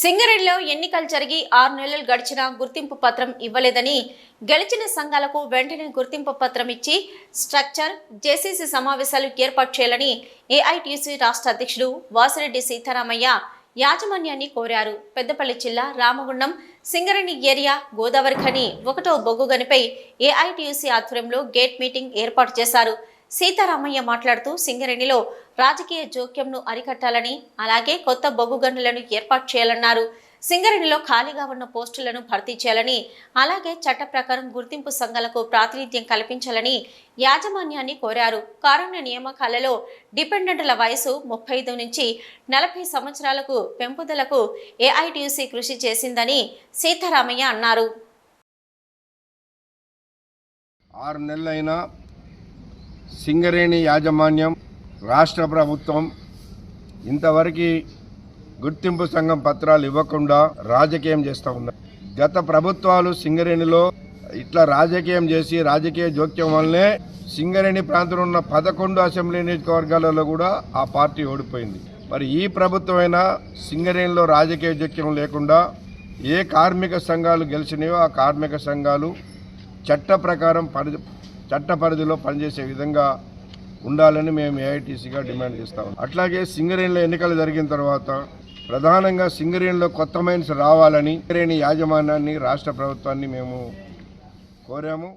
సింగరేణిలో ఎన్నికలు జరిగి ఆరు నెలలు గడిచినా గుర్తింపు పత్రం ఇవ్వలేదని గెలిచిన సంఘాలకు వెంటనే గుర్తింపు పత్రం ఇచ్చి స్ట్రక్చర్ జేసీసీ సమావేశాలు ఏర్పాటు చేయాలని ఏఐటీసీ రాష్ట్ర అధ్యక్షుడు వాసిరెడ్డి సీతారామయ్య యాజమాన్యాన్ని కోరారు. పెద్దపల్లి జిల్లా రామగుండం సింగరేణి ఏరియా గోదావరి ఖని ఒకటో బొగ్గు గనిపై ఏఐటీయూసీ ఆధ్వర్యంలో గేట్ మీటింగ్ ఏర్పాటు చేశారు. సీతారామయ్య మాట్లాడుతూ సింగరేణిలో రాజకీయ జోక్యంను అరికట్టాలని అలాగే కొత్త బొగ్గు గనులను ఏర్పాటు చేయాలన్నారు. సింగరేణిలో ఖాళీగా ఉన్న పోస్టులను భర్తీ చేయాలని అలాగే చట్ట ప్రకారం గుర్తింపు సంఘాలకు ప్రాతినిధ్యం కల్పించాలని యాజమాన్యాన్ని కోరారు. కారుణ్య నియామకాలలో డిపెండెంట్ల వయసు ముప్పై ఐదు నుంచి నలభై సంవత్సరాలకు పెంపుదలకు ఏఐటియుసి కృషి చేసిందని సీతారామయ్య అన్నారు. ఆరు నెలలైనా సింగరేణి యాజమాన్యం రాష్ట్ర ప్రభుత్వం ఇంతవరకు గుర్తింపు సంఘం పత్రాలు ఇవ్వకుండా రాజకీయం చేస్తూ ఉన్నారు. గత ప్రభుత్వాలు సింగరేణిలో ఇట్లా రాజకీయం చేసి రాజకీయ జోక్యం వల్లనే సింగరేణి ప్రాంతంలో ఉన్న పదకొండు అసెంబ్లీ నియోజకవర్గాలలో కూడా ఆ పార్టీ ఓడిపోయింది. మరి ఈ ప్రభుత్వమైనా సింగరేణిలో రాజకీయ జోక్యం లేకుండా ఏ కార్మిక సంఘాలు గెలిచినాయో ఆ కార్మిక సంఘాలు చట్ట ప్రకారం పని చట్ట పరిధిలో పనిచేసే విధంగా ఉండాలని మేము ఏఐటీసీగా డిమాండ్ చేస్తాం అట్లాగే సింగరేణిలో ఎన్నికలు జరిగిన తర్వాత ప్రధానంగా సింగరేణిలో కొత్త మైన్స్ రావాలని సింగరేణి యాజమాన్యాన్ని రాష్ట్ర ప్రభుత్వాన్ని మేము కోరాము.